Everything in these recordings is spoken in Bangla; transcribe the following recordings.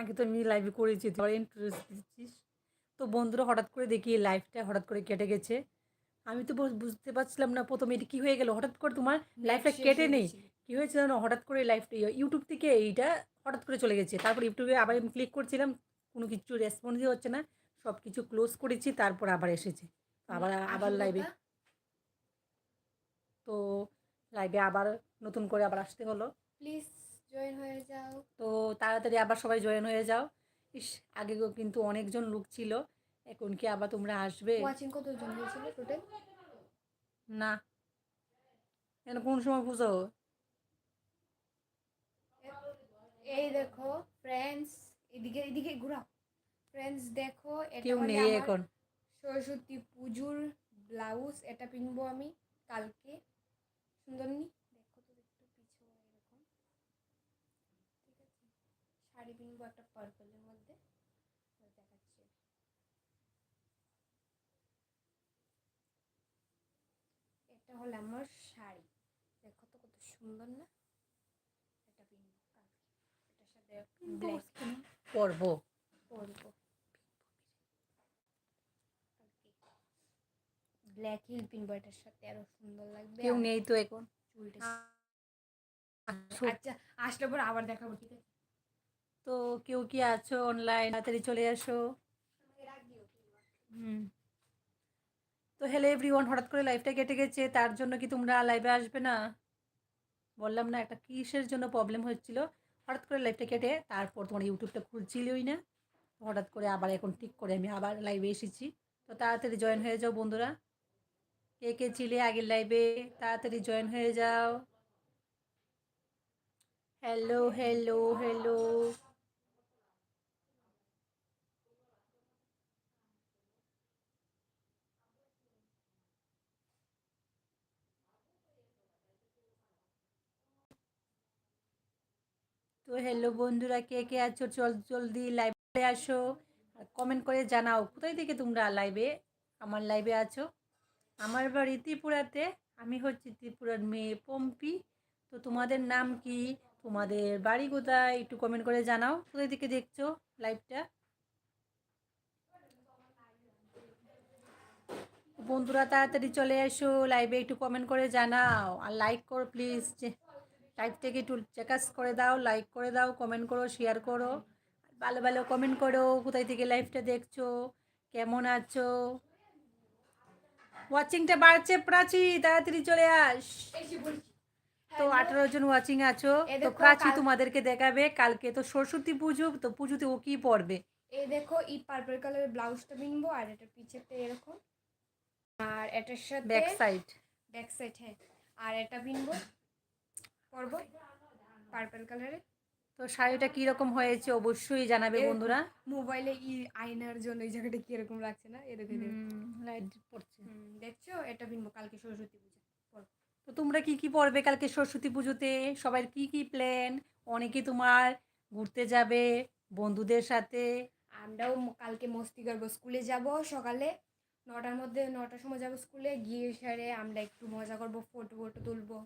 আগে তো আমি লাইভে করেছি তুই ইন্টারেস্ট দিচ্ছিস। তো বন্ধুরা হঠাৎ করে দেখি লাইভটা হঠাৎ করে কেটে গেছে। আমি তো বুঝতে পারছিলাম না প্রথমে এটা কী হয়ে গেল। হঠাৎ করে তোমার লাইফটা কেটে নেই। কী হয়েছে জানো? হঠাৎ করে লাইফটা ইউটিউব থেকে এইটা হঠাৎ করে চলে গেছে। তারপর ইউটিউবে আবার আমি ক্লিক করছিলাম। কোনো কিছু রেসপন্সই হচ্ছে না। সব কিছু ক্লোজ করেছি তারপর আবার এসেছে। আবার আবার লাইভে তো লাইভে আবার নতুন করে আবার আসতে হলো। প্লিজ জয়েন হয়ে যাও। তো তাড়াতাড়ি আবার সবাই জয়েন হয়ে যাও। ইস আগে কিন্তু অনেকজন লোক ছিল। এখন কি আবার তোমরা আসবে? ওয়াচিং কতজন হয়েছিল টোটাল না। এখন কোন সময় বুঝো এই দেখো ফ্রেন্ডস এদিকে এদিকে ঘোরাও। ফ্রেন্ডস দেখো এটা কেউ নেই এখন। সরস্বতী পুজোর ব্লাউজ এটা পিনবো আমি কালকে। সুন্দর নি দেখো তো একটু পিছু এরকম ঠিক আছে শাড়ি পিনবো একটা পার্পলের মধ্যে। দেখাচ্ছি। এটা হলো আমার শাড়ি। দেখো তো কত সুন্দর না? এটা পিনবো কালকে। এটার সাথে ব্ল্যাক পর্ব। পরবো। ব্ল্যাক হিল পিনবো এটার সাথে আরও সুন্দর লাগবে। কেউ নেই তো এখন। চুলটা। আচ্ছা আসলে পর আবার দেখাবো ঠিক আছে? তো কেউ কি আছো অনলাইন তাড়াতাড়ি চলে আসো। হুম। তো হ্যালো এভরিওয়ান হঠাৎ করে লাইফটা কেটে গেছে, তার জন্য কি তোমরা লাইভে আসবে না? বললাম না, একটা কিসের জন্য প্রবলেম হচ্ছিল? হঠাৎ করে লাইভটা কেটে, তারপর তোমার ইউটিউবটা খুলছিলই না। হঠাৎ করে আবার এখন ঠিক করে আমি আবার লাইভে এসেছি। তো তাড়াতাড়ি জয়েন হয়ে যাও বন্ধুরা। কে কে ছিলে আগের লাইভে তাড়াতাড়ি জয়েন হয়ে যাও। হ্যালো হ্যালো হ্যালো তো হ্যালো বন্ধুরা, কে কে আছো? চল, জলদি লাইভে আসো। কমেন্ট করে জানাও, কোথায় থেকে তোমরা লাইভে আমার লাইভে আছো? আমার বাড়ি ত্রিপুরাতে, আমি হচ্ছি ত্রিপুরার মেয়ে পম্পি। তো তোমাদের নাম কি? তোমাদের বাড়ি কোথায়? একটু কমেন্ট করে জানাও, কোথায় থেকে দেখছ লাইভটা বন্ধুরা, তাড়াতাড়ি চলে এসো লাইভে একটু কমেন্ট করে জানাও, আর লাইক করো প্লিজ লাইভটাকে একটু চেকাস করে দাও লাইক করে দাও কমেন্ট করো শেয়ার করো। ভালো ভালো কমেন্ট করো কোথায় থেকে লাইভটা দেখছ কেমন আছো? ওয়াচিংটা বাড়ছে প্রাচী তাড়াতাড়ি চলে আস। তো আঠারো জন ওয়াচিং আছো তো প্রাচী তোমাদেরকে দেখাবে কালকে তো সরস্বতী পুজো তো পুজোতে ও কি পড়বে এই দেখো এই পার্পল কালারের ব্লাউজটা পিনবো আর এটা পিছেতে এরকম। আর এটার সাথে ব্যাক সাইড ব্যাক সাইড হ্যাঁ। আর এটা পিনবো পরবো পার্পল কালারের তো শাড়িটা কি রকম হয়েছে অবশ্যই জানাবে বন্ধুরা। মোবাইলে ই আয়নার জন্য এই জায়গাটা কীরকম লাগছে না? এরকম লাইট পড়ছে। দেখছ? এটা পিনবো কালকে সরস্বতী পুজো। তো তোমরা কি কি পড়বে কালকে সরস্বতী পুজোতে? সবার কি কি প্ল্যান অনেকে তোমার ঘুরতে যাবে বন্ধুদের সাথে। আমরাও কালকে মস্তি করব। স্কুলে যাব সকালে। নটার মধ্যে নটার সময় যাব স্কুলে। গিয়ে সেরে আমরা একটু মজা করব ফটো ফটো তুলবো।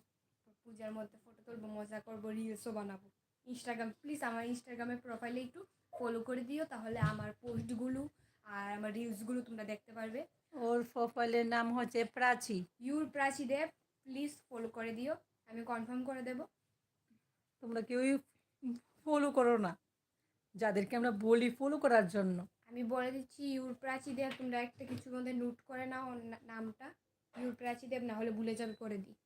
পূজার মধ্যে তুলবো মজা করব রিলসও বানাবো। ইনস্টাগ্রাম প্লিজ আমার ইনস্টাগ্রামের প্রোফাইলে একটু ফলো করে দিও তাহলে আমার পোস্টগুলো আর আমার রিলসগুলো তোমরা দেখতে পারবে। ওর প্রোফাইলের নাম হচ্ছে Prachi. Your Prachi Dev please follow করে দিও আমি কনফার্ম করে দেব। তোমরা কেউই ফলো করো না যাদেরকে আমরা বলি ফলো করার জন্য। আমি বলে দিচ্ছি ইউর প্রাচী দেব তোমরা একটা কিছুর মধ্যে নোট করে নাও নামটা। ইউর প্রাচী দেব না হলে ভুলে যাবে করে দিই।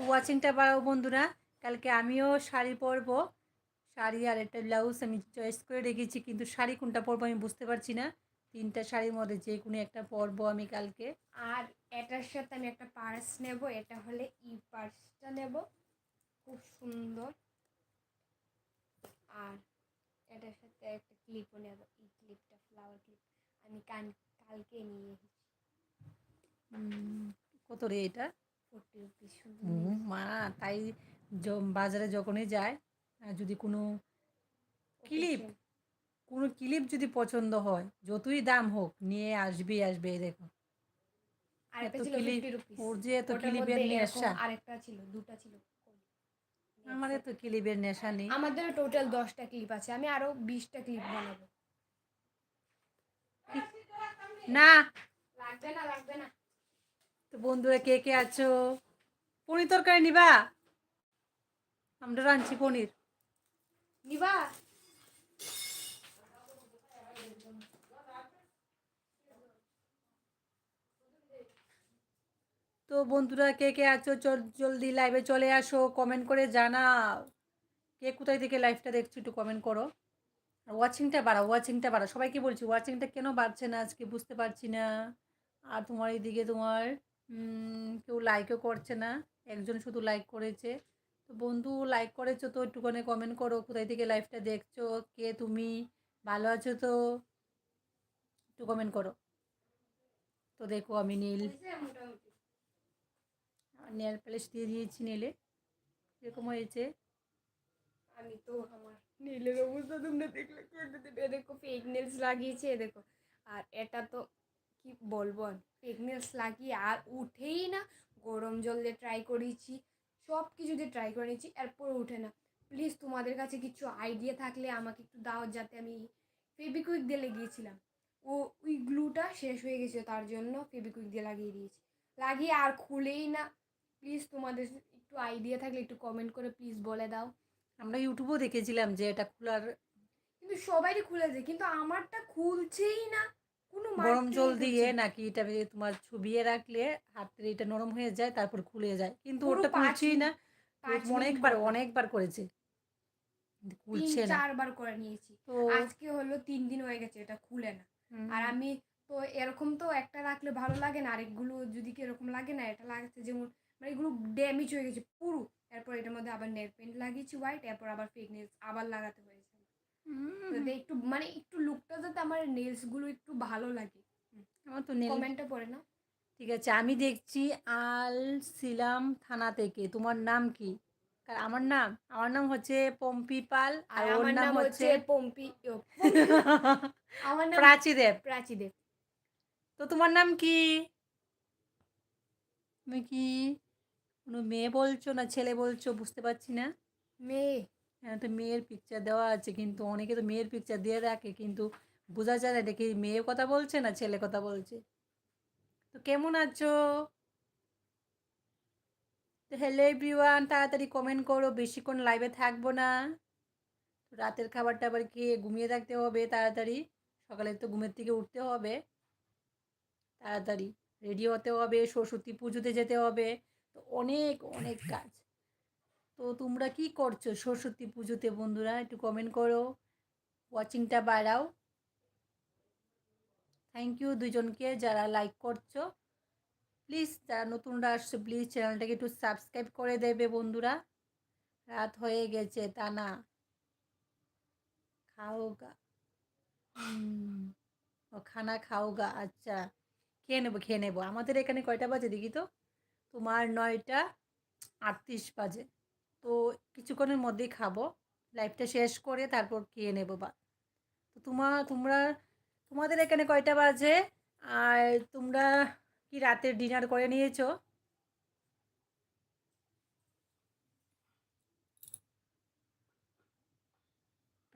তো ওয়াচিংটা বাড়াও বন্ধুরা। কালকে আমিও শাড়ি পরবো। শাড়ি আর একটা ব্লাউজ আমি চয়েস করে রেখেছি কিন্তু শাড়ি কোনটা পরবো আমি বুঝতে পারছি না। তিনটা শাড়ির মধ্যে যে কোনো একটা পরবো আমি কালকে। আর এটার সাথে আমি একটা পার্স নেব এটা হলে ই পার্সটা নেব। খুব সুন্দর। আর এটার সাথে একটা ক্লিপও নেব এই ক্লিপটা ফ্লাওয়ার ক্লিপ আমি কান কালকে নিয়ে এসেছি। কত রে এটা? মা তাই বাজারে যখনই যায় যদি কোনো ক্লিপ কোনো ক্লিপ যদি পছন্দ হয় যতই দাম হোক নিয়ে আসবেই আসবে দেখো। ওর যে এত ক্লিপের আরেকটা ছিল দুটা ছিল। আমাদের তো ক্লিপের নেশা নেই। আমাদের টোটাল দশটা ক্লিপ আছে আমি আরও বিশটা ক্লিপ বানাবো। না। লাগবে না লাগবে না। তো বন্ধুরা, কে কে আছো? পনির তরকারি নিবা? আমরা রাঁধছি পনির। নিবা? তো বন্ধুরা, কে কে আছো? জলদি লাইভে চলে আসো কমেন্ট করে জানাও। কে কোথায় থেকে লাইভটা দেখছ একটু কমেন্ট করো। আর ওয়াচিংটা বাড়া ওয়াচিংটা বাড়া সবাইকে বলছি ওয়াচিংটা কেন বাড়ছে না? আজকে বুঝতে পারছি না। আর তোমার এইদিকে তোমার কেউ লাইকও করছে না একজন শুধু লাইক করেছে। তো বন্ধু লাইক করেছ তো? একটুখানি কমেন্ট করো কোথায় থেকে লাইভটা দেখছ? কে তুমি? ভালো আছো তো? একটু কমেন্ট করো। তো দেখো আমি নীল নেল পালিশ দিয়ে দিয়েছি নেলে এরকম হয়েছে। আমি তো আমার নীলের অবস্থা তোমরা দেখলে দেখো ফেক নেলস লাগিয়েছে দেখো। আর এটা তো কি বলব? ফেক নেলস লাগিয়ে আর উঠেই না গরম জল দিয়ে ট্রাই করেছি সব কিছু দিয়ে ট্রাই করে নিয়েছি এরপর উঠে না। প্লিজ তোমাদের কাছে কিছু আইডিয়া থাকলে আমাকে একটু দাও যাতে আমি ফেবিকুইক দিয়ে লাগিয়েছিলাম। ও ওই গ্লুটা শেষ হয়ে গেছে তার জন্য ফেবিকুইক দিয়ে লাগিয়ে দিয়েছি। লাগিয়ে আর খুলেই না। প্লিজ তোমাদের একটু আইডিয়া থাকলে একটু কমেন্ট করে প্লিজ বলে দাও। আমরা ইউটিউবেও দেখেছিলাম যে এটা খোলার কিন্তু সবারই খুলেছে কিন্তু আমারটা খুলছেই না। গরম জল দিয়ে নাকি এটা তোমার ছুবিয়ে রাখলে হাতের এটা নরম হয়ে যায় তারপর খুলে যায়। কিন্তু ওটা পাঁচ না। অনেকবার অনেকবার করেছে। না। চারবার করে নিয়েছি। তো আজকে হলো তিন দিন হয়ে গেছে এটা খুলে না। আর আমি তো এরকম তো একটা রাখলে ভালো লাগে না আরেকগুলো যদি কি এরকম লাগে না এটা লাগছে যেমন মানে এগুলো ড্যামেজ হয়ে গেছে পুরো। এরপর এটার মধ্যে আবার নেল পেন্ট লাগিয়েছি হোয়াইট এরপর আবার ফেক নেলস আবার লাগাতে যাতে একটু মানে একটু লুকটা যাতে আমার নেলসগুলো একটু ভালো লাগে। আমার তো নেল কমেন্টে পড়ে না ঠিক আছে আমি দেখছি আল সিলাম থানা থেকে। তোমার নাম কি? আমার নাম আমার নাম হচ্ছে পম্পি পাল আর ওর নাম হচ্ছে পম্পি আমার নাম প্রাচী দেব। প্রাচী দেব। তো তোমার নাম কি? তুমি কি কোনো মেয়ে বলছো না ছেলে বলছো? বুঝতে পারছি না। মেয়ে। তো মেয়ের পিকচার দেওয়া আছে, কিন্তু অনেকে তো মেয়ের পিকচার দিয়ে রাখে, কিন্তু বোঝা যায় না, এটা কি মেয়ে কথা বলছে না ছেলে কথা বলছে? তো কেমন আছো? তো হ্যালো এভরিওয়ান তাড়াতাড়ি কমেন্ট করো, বেশিক্ষণ লাইভে থাকব না। রাতের খাবারটা আবার খেয়ে ঘুমিয়ে থাকতে হবে তাড়াতাড়ি, সকালে তো ঘুমের থেকে উঠতে হবে। তাড়াতাড়ি রেডি হতে হবে, সরস্বতী পুজোতে যেতে হবে। তো অনেক অনেক কাজ। তো তোমরা কি করছ? সরস্বতী পুজোতে বন্ধুরা একটু কমেন্ট করো। ওয়াচিংটা বাড়াও। থ্যাংক ইউ দুজনকে যারা লাইক করছ। প্লিজ যারা নতুনরা আসছো প্লিজ চ্যানেলটাকে একটু সাবস্ক্রাইব করে দেবে বন্ধুরা। রাত হয়ে গেছে, তা না। খাওগা ও, খানা খাওগা আচ্ছা। খেয়ে নেব খেয়ে নেব। আমাদের এখানে কয়টা বাজে দেখি তো? তোমার নয়টা আটত্রিশ বাজে। তো কিছুক্ষণের মধ্যেই খাব। লাইফটা শেষ করে তারপর খেয়ে নেব বা। তো তোমার তোমরা তোমাদের এখানে কয়টা বাজে? আর তোমরা কি রাতের ডিনার করে নিয়েছো?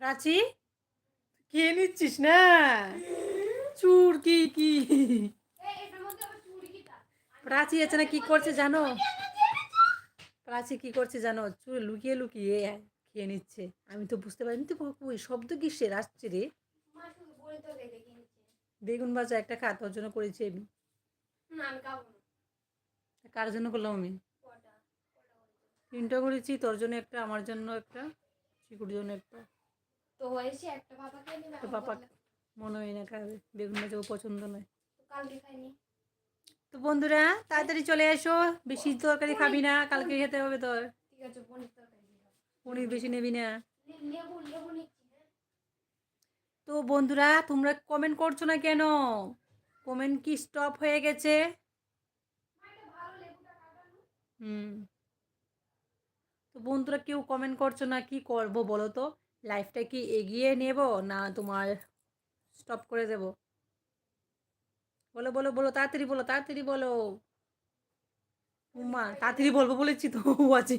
প্রাচী খেয়ে নিচ্ছিস না? চুর কি? কি প্রাচী আছে না কি করছে জানো? প্রাচী কি করছে জানো? চুল লুকিয়ে লুকিয়ে খেয়ে নিচ্ছে। আমি তো বুঝতে পারিনি তো ওই শব্দ কিসের? আসছে রে। বেগুন ভাজা একটা খা তোর জন্য করেছি আমি। কার জন্য করলাম আমি? তিনটা করেছি তোর জন্য একটা আমার জন্য একটা চিকুর জন্য একটা। তো হয়েছে একটা পাপা খেয়ে নেবে তো পাপা মনে হয় না খাবে। বেগুন ভাজা পছন্দ নয়। কালকে খাইনি। তো বন্ধুরা তাড়াতাড়ি চলে এসো। বেশি তরকারি খাবি না কালকে খেতে হবে তোর। পনির বেশি নেবি না। হ্যাঁ। তো বন্ধুরা তোমরা কমেন্ট করছ না কেন? কমেন্ট কি স্টপ হয়ে গেছে? হুম। তো বন্ধুরা কেউ কমেন্ট করছ না কি করব বলো তো? লাইফটা কি এগিয়ে নেব না তোমার স্টপ করে দেব? বলো বলো বলো তাড়াতাড়ি বলো তাড়াতাড়ি বলো। উমা তাড়াতাড়ি বলব বলেছি তো আছে।